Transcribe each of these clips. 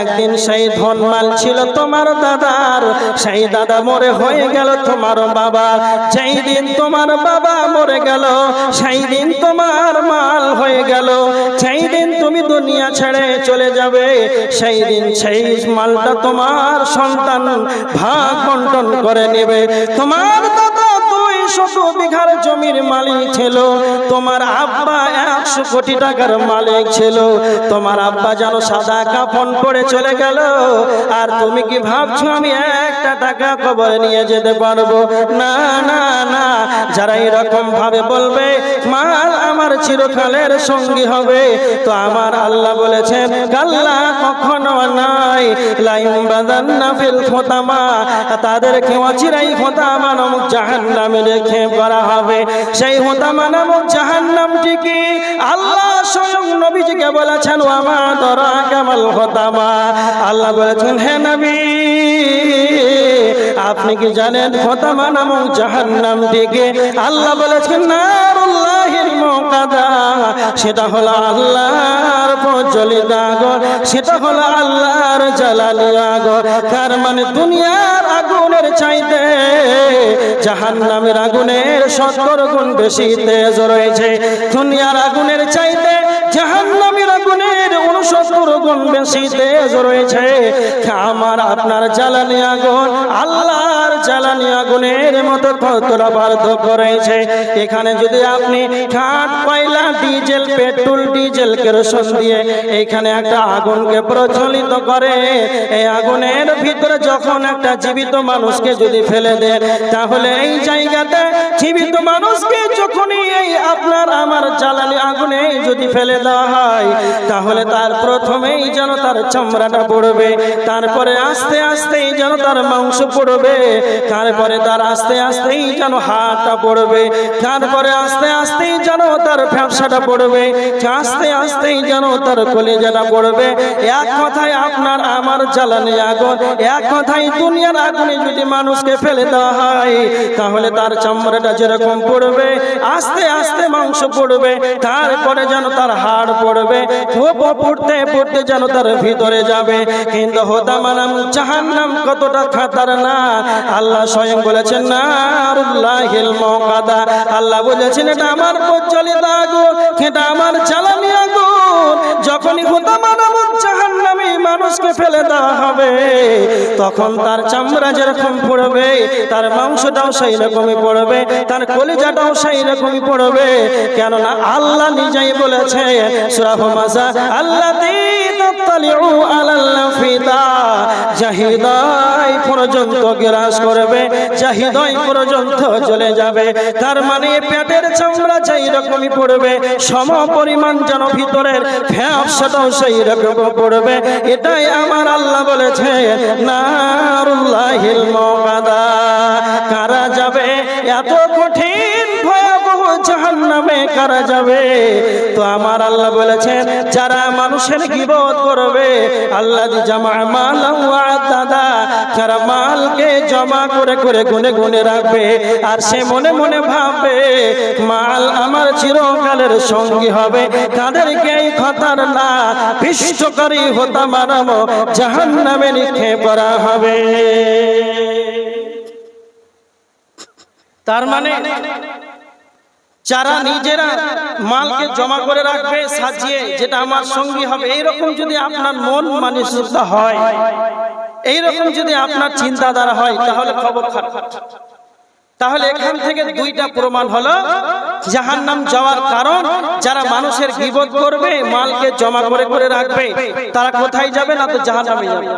একদিন সেই ধনমাল ছিল তোমার দাদার। সেই দাদা মরে হয়ে গেল তোমার বাবা। যেই দিন তোমার বাবা মরে গেল, সেই দিন তোমার মাল হয়ে গেল। সেই দিন তুমি দুনিয়া ছেড়ে চলে যাবে, সেই দিন সেই মালটা তোমার সন্তান ভাগ বন্টন করে নেবে। তোমার শত জমির মালিক ছিল। তোমার আব্বা একশো কোটি টাকার মালিক ছিল। তোমার আব্বা যেন সাদা কাফন পরে চলে গেল। আর তুমি কি ভাবছ আমি একটা টাকা কবরে নিয়ে যেতে পারব? না না না। যারা এরকম ভাবে বলবে, মাল আমার চিরকালের সঙ্গী হবে। তো আমার আল্লাহ বলেছেন, কাল্লা কখনো নাই। লাইম বাদান্না ফিল খোতামা। তাদেরকে অচিরাই খোতামা নামক জাহান্নামে রেখে করা হবে। সেই হোতামা নামক জাহান্নামটিকে আল্লাহ স্বয়ং নবীজিকে বলেছেন আমার দরা কামাল হতামা আল্লাহ বলেছেন, হে নবী, আপনি কি জানেন খোতামা নামক জাহান্নামটিকে আল্লাহ বলেছেন নারুল্লাহিল সেটা হলো আল্লাহর আগর, সেটা হলো আল্লাহর জ্বালানি আগর। মানে দুনিয়ার আগুনের চাইতে? জাহান্নামের আগুনের সত্তর গুণ বেশি তেজ রয়েছে। দুনিয়ার আগুনের চাইতে, জাহান্নামের আগুনের উনসত্তর গুণ বেশি তেজ রয়েছে। আমার আপনার জ্বালানি আগুন আল্লাহর জ্বালানি আগুনের মতো কতটা পার্থক্য রয়েছে। এখানে যদি আপনি কাঠ কয়লা, ডিজেল, পেট্রোল, ডিজেল, কেরোসিন দিয়ে এখানে একটা আগুনকে প্রচলিত করে, এই আগুনের ভিতরে যখন একটা জীবিত মানুষকে যদি ফেলে দেন, তাহলে এই জায়গাতে জীবিত মানুষকে যখনই এই আপনার আমার জ্বালানি আগুনে যদি ফেলে দেওয়া হয়, তাহলে তার প্রথমেই যেন তার চামড়াটা পড়বে, তারপরে আস্তে আস্তেই যেন তার মাংস পড়বে তারপরে তার আস্তে আস্তেই যেন হাতটা পড়বে, তারপরে আস্তে আস্তেই যেন তার ব্যবসাটা পড়বে, আস্তে আস্তেই যেন তার কলেজাটা পড়বে। এক কথায় আপনার আমার জ্বালানি আগুন, এক কথায় দুনিয়ার আগুনে যদি মানুষকে ফেলে দেওয়া হয়, তাহলে তার চামড়াটা যেরকম পড়বে, আস্তে আস্তে মাংস পড়বে, তারপরে যেন তার হাড় পড়বে পড়তে পড়তে যেন তার ভিতরে যাবে। কিন্তু হোদামানাম জাহান্নাম কতটা খাতার না আল্লাহ স্বয়ং বলেছেন না আল্লাহ বলেছেন, এটা আমার প্রজ্বলিত আগুন, এটা আমার জ্বালানি আগুন। যখনই হোদামানাম জাহান্নামে মানুষকে ফেলে দেওয়া হবে। তখন তার চামড়া যেরকম পড়বে, তার মাংসটাও সেই রকমই পড়বে, তার কলিজাটাও সেই রকমই পড়বে। কেননা আল্লাহ নিজেই বলেছে সুরাহ আল্লাহ চলে যাবে। তার মানে পেটের চামড়া পড়বে সম ভিতরের ফ্যাপসাটাও সেই রকম পড়বে। এটাই আমার আল্লাহ বলেছে নারুল্লাহিল মকাদা কারা যাবে? এত কারা যাবে। তো আমার আল্লাহ বলেছেন, যারা মানুষের গিবত করবে, আল্লাহ যারা মালকে জমা করে করে গুনে গুনে রাখবে, আর সে মনে মনে ভাববে, মাল আমার চিরকালের সঙ্গী হবে। তাদেরকে এই খতার না বিশ্বকারী হতা মানাবো জাহান নামে লিখে পড়া হবে। তার মানে যারা নিজেরা মালকে জমা করে রাখবে, সাজিয়ে, যেটা আমার সঙ্গী হবে, এইরকম যদি আপনার মন মানসিকতা হয়, এইরকম যদি আপনার চিন্তাধারা হয়, তাহলে খবর খারাপ। তাহলে এখান থেকে দুইটা প্রমাণ হলো জাহান নাম যাওয়ার কারণ, যারা মানুষের গিবত করবে, মালকে জমা করে করে রাখবে, তারা কোথায় যাবে না তো জাহান নামে যাবে?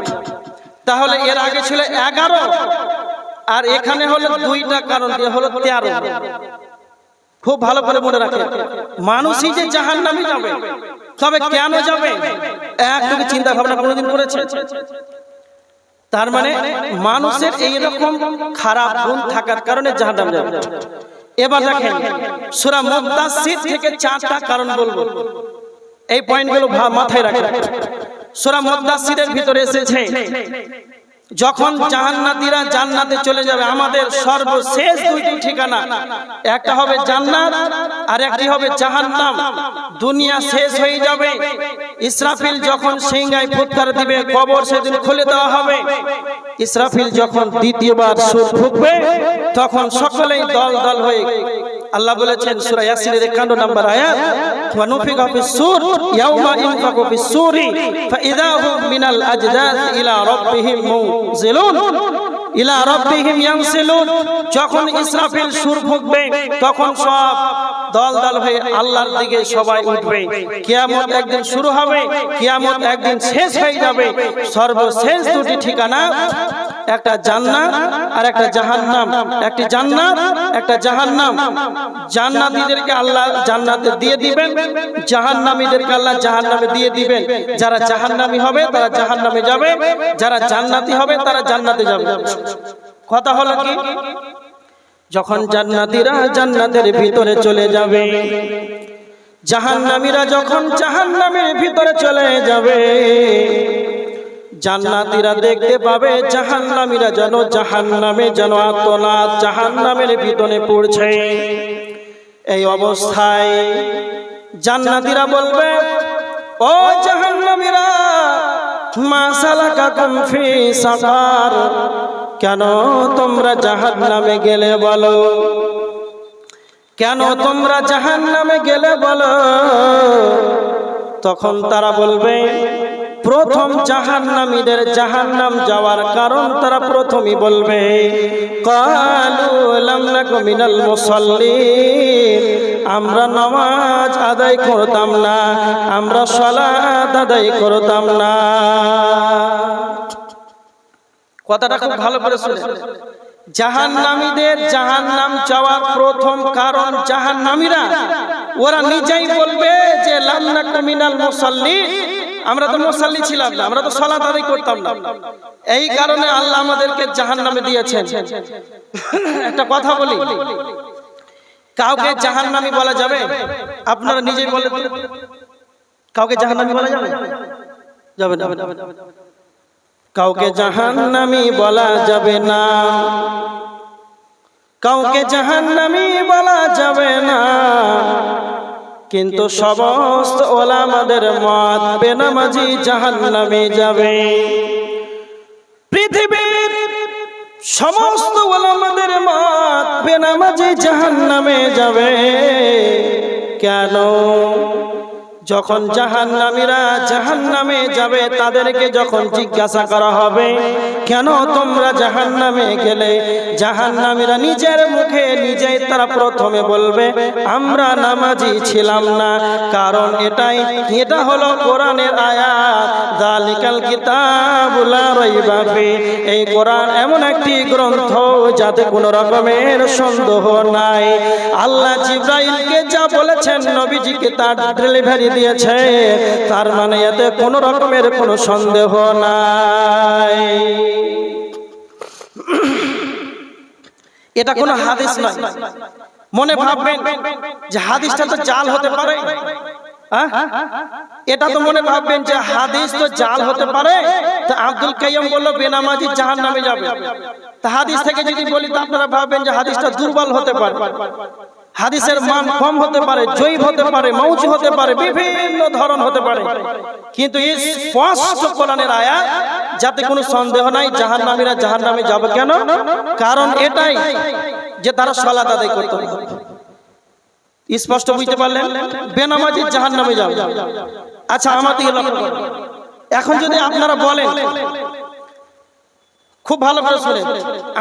তাহলে এর আগে ছিল এগারো, আর এখানে হলো দুইটা কারণ দিয়ে হলো তেরো। খুব ভালো করে মনে রাখে। মানুষই যে জাহান নামে যাবে, তবে কেন যাবে? একটুকু চিন্তা ভাবনা কোনোদিন করেছে? তার মানে মানুষের এইরকম খারাপ গুণ থাকার কারণে জাহান্নাম যাবে। এবার দেখেন, সূরা মুদাসসির থেকে চারটা কারণ বলব। এই পয়েন্টগুলো মাথায় রাখেন। সূরা মুদাসসিরের ভিতরে এসেছে যখন জাহান্নাতীরা জান্নাতে চলে যাবে, আমাদের সর্বশেষ দুইটি ঠিকানা। একটা হবে জান্নাত আর একটি হবে জাহান্নাম। দুনিয়া শেষ হয়ে যাবে। ইসরাফিল যখন সিংহায় ফুৎকার দিবে, কবর সেদিন খুলে দেওয়া হবে। ইসরাফিল যখন দ্বিতীয়বার সুর ফুঁকবে, তখন সকলেই দল দল হয়ে আল্লাহ বলেছেন সূরা ইয়াসিনের 51 নম্বর আয়াত ওয়া নুফিকা ফিস সূর ইয়াউমা ইনফাকু ফিস সূরি ফাইদা হুম মিনাল আজদাস ইলা রাব্বিহিম মুনজিলুন ইলা রাব্বিহিম ইয়ানসিলুন। যখন ইসরাফিল সুর ফুঁকবে তখন সব দল দল হয়ে আল্লাহর দিকে সবাই উঠবে। কিয়ামত একদিন শুরু হবে কিয়ামত একদিন শেষ হয়ে যাবে। সর্বশেষ দুটি ঠিকানা একটা জান্নাত আর একটা জাহান্নাম। একটি জান্নাত, একটা জাহান্নাম। জান্নাতীদেরকে আল্লাহ জান্নাতে দিয়ে দিবেন, জাহান্নামীদেরকে আল্লাহ জাহান্নামে দিয়ে দিবেন। যারা জাহান্নামী হবে, তারা জাহান্নামে যাবে। যারা জান্নাতি হবে, তারা জান্নাতে যাবে। কথা হলো কি? যখন জান্নাতীরা জান্নাতের ভিতরে চলে যাবে, জাহান্নামীরা যখন জাহান্নামের ভিতরে চলে যাবে জান্নাতীরা দেখতে পাবে জাহান্নামীরা যেন জাহান্নামে যেন আতনাত জাহান্নামের ভিতরে পড়ছে। এই অবস্থায় জান্নাতীরা বলবে, ও জাহান্নামীরা কেন তোমরা জাহান্নামে গেলে বলো? কেন তোমরা জাহান্নামে গেলে বলো? তখন তারা বলবে প্রথম জাহান্নামীদের জাহান্নাম যাওয়ার কারণ তারা প্রথমই বলবে মিনাল মুসাল্লিন, আমরা নামাজ আদায় করতাম না, আমরা সালাত আদায় করতাম না। কথাটা খুব ভালো করে শুনে। জাহান্নামীদের জাহান্নাম যাওয়ার প্রথম কারণ জাহান্নামীরা, ওরা নিজেই বলবে যে লান্না কমিনাল মুসাল্লি আমরা তো মুসাল্লি ছিলাম না আমরা তো সালাত আদায় করতাম না। এই কারণে আল্লাহ আমাদেরকে জাহান্নামে দিয়েছেন। একটা কথা বলি। কাউকে জাহান্নামী বলা যাবে? আপনারা নিজেই বলে কাউকে জাহান্নামী বলা যাবে? যাবে না। কাউকে জাহান্নামী বলা যাবে না। কাউকে জাহান্নামী বলা যাবে না। কিন্তু সমস্ত ওলামাদের মত বেনামাজি জাহান্নামে যাবে। পৃথিবীর সমস্ত ওলামাদের মত বেনামাজি জাহান্নামে যাবে। কেন? যখন জাহান্নামীরা জাহান্নামে যাবে, তাদেরকে যখন জিজ্ঞাসা করা হবে কেন তোমরা জাহান্নামে গেলে? জাহান্নামীরা নিজের মুখে নিজেই তারা প্রথমে বলবে, আমরা নামাজি ছিলাম না। কারণ এটাই, এটা হলো কোরআনের আয়াত। জালিকাল কিতাবুলা রাইবা এই কোরআন এমন একটি গ্রন্থ যাতে কোনো রকমের সন্দেহ নাই। আল্লাহ জিব্রাইলকে যা বলেছেন নবীজিকে তার ডেলিভারি দিয়েছে। তার মানে এতে কোনো রকমের কোনো সন্দেহ নাই। এটা কোনো হাদিস নয় মনে ভাববেন যে হাদিসটা তো জাল হতে পারে? এটা তো মনে ভাববেন যে হাদিস তো জাল হতে পারে। তা আব্দুল কাইয়ম বলল, বেনামাজি জাহান নামে যাবে। তা হাদিস থেকে যদি বলি, তো আপনারা ভাববেন যে হাদিসটা দুর্বল হতে পারে। হাদিসের মান কম হতে পারে জৈব হতে পারে, মৌজ হতে পারে, বিভিন্ন ধরন হতে পারে। কিন্তু এই স্পষ্ট কোরআনের আয়াত যাতে কোনো সন্দেহ নাই, জাহান্নামীরা জাহান্নামে যাবে কেন? কারণ এটাই যে তারা সালাত আদায় করতে। স্পষ্ট বুঝতে পারলেন? বেনামাজি জাহান্নামে যাবে। আচ্ছা আমার দিকে এখন যদি আপনারা বলেন, খুব ভালো করে শুনে।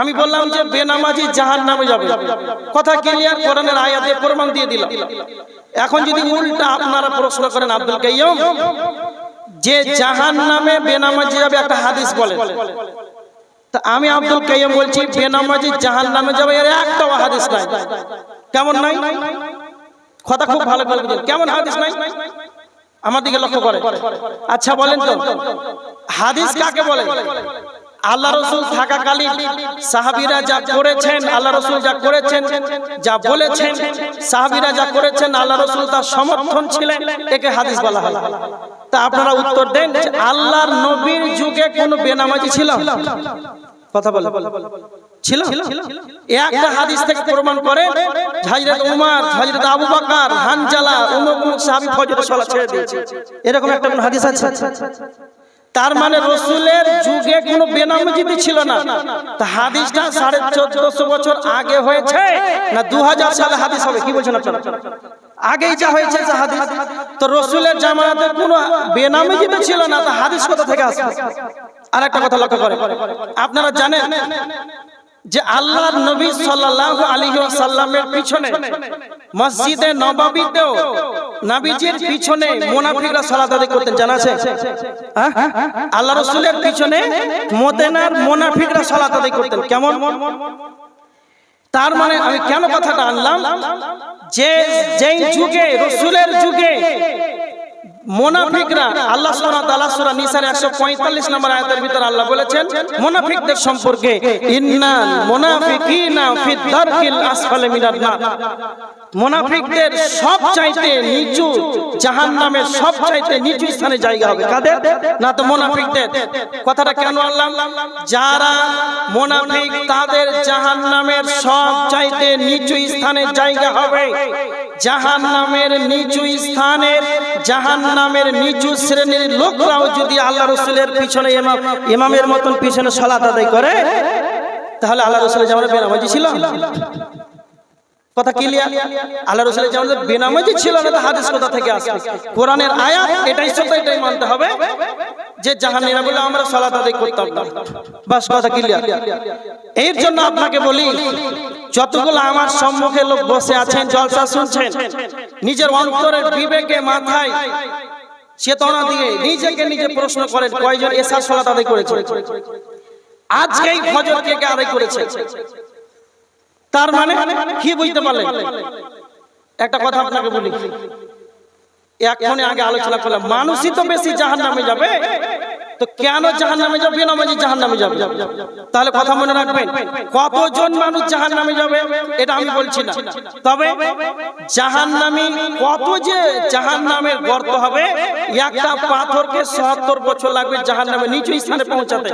আমি বললাম যে বেনামাজি জাহান নামে যাবে। কথা ক্লিয়ার কোরআনের আয়াতে প্রমাণ দিয়ে দিলাম। এখন যদি উল্টা আপনারা প্রশ্ন করেন আব্দুল কাইয়ম যে জাহান নামে বেনামাজি যাবে একটা হাদিস বলে। তা আমি আব্দুল কাইয়ম বলছি, বেনামাজি জাহান নামে যাবে এর একটাও হাদিস নাই। কেমন নাই? কথা খুব ভালো করে কেমন হাদিস নাই? আমার দিকে লক্ষ্য করে। আচ্ছা বলেন তো, হাদিস কাকে বলে? আল্লাহ রসুল থাকাকালীন সাহাবিরা যা করেছেন, আল্লাহ রসুল যা করেছেন, যা বলেছেন, সাহাবিরা যা করেছেন, আল্লাহ রসুল তার সমর্থন ছিলেন, একে হাদিস বলা হয়। তা আপনারা উত্তর দেন আল্লাহর নবীর যুগে কোন বেনামাজি ছিল? কথা বলে ছিল? একটা হাদিস থেকে প্রমাণ করে হযরত উমর হযরত আবু বকর, হানজালা, উমর মুখ সাহাবী ফজরের সালাত ছেড়ে দিয়েছে। এরকম একটা হাদিস আছে? তার মানে রসুলের যুগে কোনো বেনামজিদি ছিল না তা হাদিসটা সাড়ে চোদ্দশো বছর আগে হয়েছে না দু হাজার সালে হাদিস হবে কি বলছেন আপনারা? আগেই যা হয়েছে যা হাদিস তো রসুলের জামানাতে কোনো বেনামজিদি ছিল না তা হাদিস কোথা থেকে আসবে? আর একটা কথা লক্ষ্য করে আপনারা জানেন যে আল্লাহর নবী সাল্লাল্লাহু আলাইহি ওয়াসাল্লামের পিছনে, মসজিদে নববীতেও নবীজির পিছনে মুনাফিকরা সালাত আদায় করতেন, জানা আছে? হ্যাঁ? আল্লাহ রাসূলের পিছনে মদিনার মুনাফিকরা সালাত আদায় করতেন, কেমন? তার মানে আমি কেন কথাটা আনলাম? যে, যেই যুগে, রসুলের যুগে মোনাফিকরা, আল্লাহ সুবহানাহু ওয়া তাআলা সূরা নিসার 145 নম্বর আয়াতের ভিতর আল্লাহ বলেছেন, মোনাফিকদের সম্পর্কে ইন্নাল মুনাফিকিনা ফিদ দারকিল আসফালি মিনান নার। মোনাফিকদের সব চাইতে নিচু জাহান্নামের সব চাইতে নিচু স্থানে জায়গা হবে কাদের? না তো মোনাফিকদের। কথাটা কেন আনলাম? যারা মোনাফিক তাদের জাহান্নামের সব চাইতে নিচু স্থানে জায়গা হবে। জাহান্নামের নিচু স্থানের, জাহান্নামের নিচু শ্রেণির লোকরাও যদি আল্লাহ রসুলের পিছনে ইমাম, ইমামের মতন পিছনে সালাত আদায় করে, তাহলে আল্লাহ রসুলের যেমন বেনামাজি ছিল? কথা ক্লিয়ার আল্লাহ রসুলের যেমন বেনামাজি ছিল না? হাদিস কোথা থেকে আসবে? কোরআনের আয়াত এটাই সত্য, এটাই মানতে হবে। যে জাহান্নামীরা বলে আমরা সালাত আদায় করতাম না। বাস কথা ক্লিয়ার এর জন্য আপনাকে বলি, যতগুলো আমার সম্মুখে লোক বসে আছেন, জলসা শুনছেন, নিজের অন্তরের বিবেকে মাথায় চেতনা দিয়ে নিজেকে নিজে প্রশ্ন করেন, কয়জন এসার সালাত আদায় করেছে? আজকেই ফজর কে কে আদায় করেছে? তার মানে কি বুঝতে পারলেন? একটা কথা আপনাকে বলি এখনই আগে আলোচনা করলাম, মানুষই তো বেশি জাহান নামে যাবে। তো কেন জাহান নামে যাবে? নামাজি জাহান নামে যাবে। তাহলে কথা মনে রাখবেন, কতজন মানুষ জাহান নামে যাবে, এটা আমি বলছি না। তবে জাহান নামি কত যে জাহান নামের গর্ত হবে, একটা পাথরকে সত্তর বছর লাগবে জাহান নামে নিচু স্থানে পৌঁছাতে।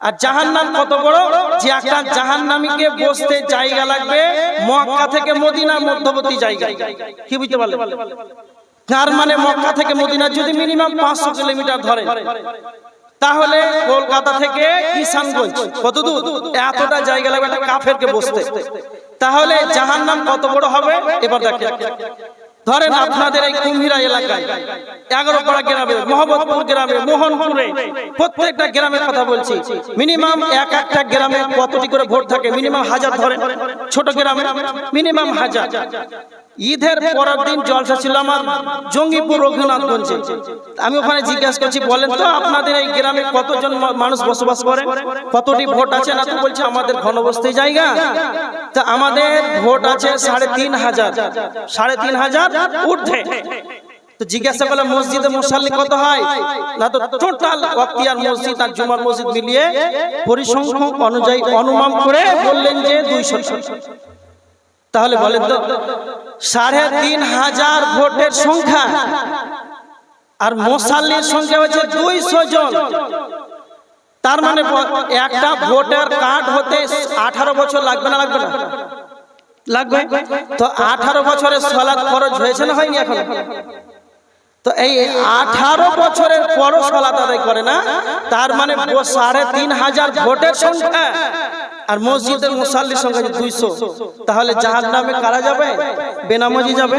আর জাহান্নাম কত বড়? যে একটা জাহান্নামীকে বসতে জায়গা লাগবে, মক্কা থেকে মদিনার মধ্যবর্তী জায়গা। কি বুঝতে পারলেন? তার মানে মক্কা থেকে মদিনা যদি মিনিমাম পাঁচশো কিলোমিটার ধরে। তাহলে কলকাতা থেকে কিষানগঞ্জ, কত দূর? এতটা জায়গা লাগবে একটা কাফেরকে বসতে। তাহলে জাহান্নাম কত বড় হবে? এবার দেখেন। ধরেন আপনাদের এই কুমিরা এলাকায় এগারো পাড়া গ্রামে মোহাম্মদপুর গ্রামে, মোহনপুরে প্রত্যেকটা গ্রামের কথা বলছি। মিনিমাম এক একটা গ্রামে কতটি করে ভোট থাকে? মিনিমাম হাজার ধরেন। ছোট গ্রামে মিনিমাম হাজার। ঈদের পরের দিন জলসা ছিল আমার জঙ্গিপুর রঘুনাথগঞ্জে। আমি ওখানে জিজ্ঞাসা করছি বলেন তো আপনাদের এই গ্রামে কতজন মানুষ বসবাস করে? কতটি ভোট আছে না তো বলছে আমাদের ঘনবস্তি জায়গা? তা আমাদের ভোট আছে সাড়ে তিন হাজার। সাড়ে তিন হাজার ঊর্ধ্বে। তো জিজ্ঞাসা করলে মসজিদে মুসাল্লি কত হয়? না তো টোটাল অক্তিয়ার মসজিদ আর জুমার মসজিদ মিলিয়ে পরিসংখ্যান অনুযায়ী অনুমান করে বললেন যে দুইশো তাহলে বলেন তো সাড়ে তিন হাজার ভোটের সংখ্যা আর মোসাল্লির সংখ্যা হচ্ছে দুইশো জন। তার মানে একটা ভোটার কার্ড হতে আঠারো বছর লাগবে না লাগবে না? লাগবে। তো আঠারো বছরের সলাৎ খরচ হয়েছে না হয়নি এখন? তো এই আঠারো বছরের পরও সলাৎ আদায় করে না তার মানে সাড়ে তিন হাজার ভোটের সংখ্যা। আর মসজিদের মুসাল্লির সংখ্যা দুইশো তাহলে জাহার নামে কারা যাবে? বেনামাজি যাবে?